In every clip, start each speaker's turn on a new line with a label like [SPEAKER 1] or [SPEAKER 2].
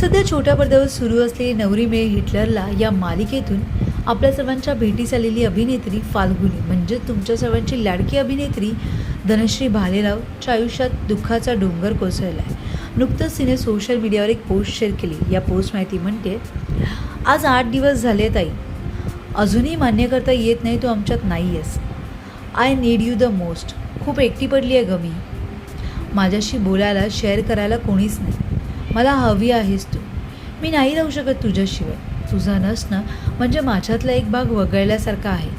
[SPEAKER 1] सध्या छोट्या पडद्यावर सुरू असलेली नवरी मे हिटलरला या मालिकेतून आपल्या सर्वांच्या भेटीस आलेली अभिनेत्री फाल्गुनी म्हणजे तुमच्या सर्वांची लाडकी अभिनेत्री धनश्री भालेरावच्या आयुष्यात दुःखाचा डोंगर कोसळला आहे नुकतंच तिने सोशल मीडियावर एक पोस्ट शेअर केली. या पोस्ट माहिती म्हणते आज आठ दिवस झाले ताई अजूनही मान्य करता येत नाही तू आमच्यात नाही आहेस I need you the most खूप एकटी पडली आहे ग मी. माझ्याशी बोलायला शेअर करायला कोणीच नाही. मला हवी आहेस तू. मी नाही राहू शकत तुझ्याशिवाय. तुझा नसणं म्हणजे माझ्यातला एक भाग वगळल्यासारखा आहे.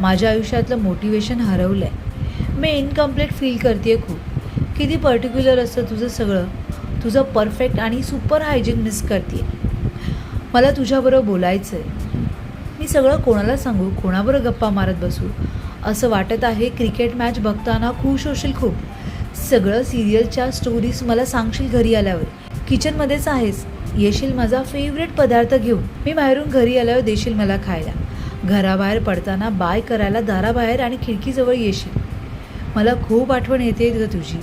[SPEAKER 1] माझ्या आयुष्यातलं मोटिवेशन हरवलं आहे मी इनकम्प्लीट फील करते खूप. किती पर्टिक्युलर असतं तुझं सगळं. तुझं परफेक्ट आणि सुपर हायजीन मिस करते मला तुझ्याबरोबर बोलायचं आहे मी सगळं कोणाला सांगू कोणाबरोबर गप्पा मारत बसू? असं वाटत आहे क्रिकेट मॅच बघताना खुश होशील खूप. सगळं सिरियलच्या स्टोरीज मला सांगशील घरी आल्यावर. किचनमध्येच आहेस. येशील माझा फेवरेट पदार्थ घेऊन. मी बाहेरून घरी आल्यावर देशील मला खायला. घराबाहेर पडताना बाय करायला दाराबाहेर आणि खिडकीजवळ येशील. मला खूप आठवण येते ग तुझी.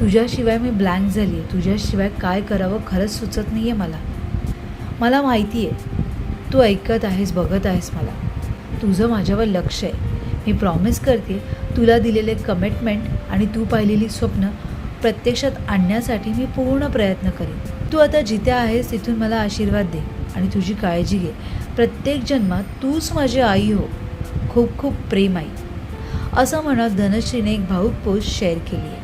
[SPEAKER 1] तुझ्याशिवाय मी ब्लँक झाली आहे तुझ्याशिवाय काय करावं खरंच सुचत नाही आहे मला. मला माहिती आहे तू ऐकत आहेस बघत आहेस मला. तुझं माझ्यावर लक्ष आहे. मी प्रॉमिस करते तुला दिलेले कमिटमेंट आणि तू पाहिलेली स्वप्न प्रत्यक्षात आणण्यासाठी मी पूर्ण प्रयत्न करेन. तू आता जिथे आहेस तिथून मला आशीर्वाद दे आणि तुझी काळजी घे. प्रत्येक जन्मात तूच माझी आई हो. खूप खूप प्रेम आई. असं म्हणत धनश्रीने एक भाऊक पोस्ट शेअर केली. आहे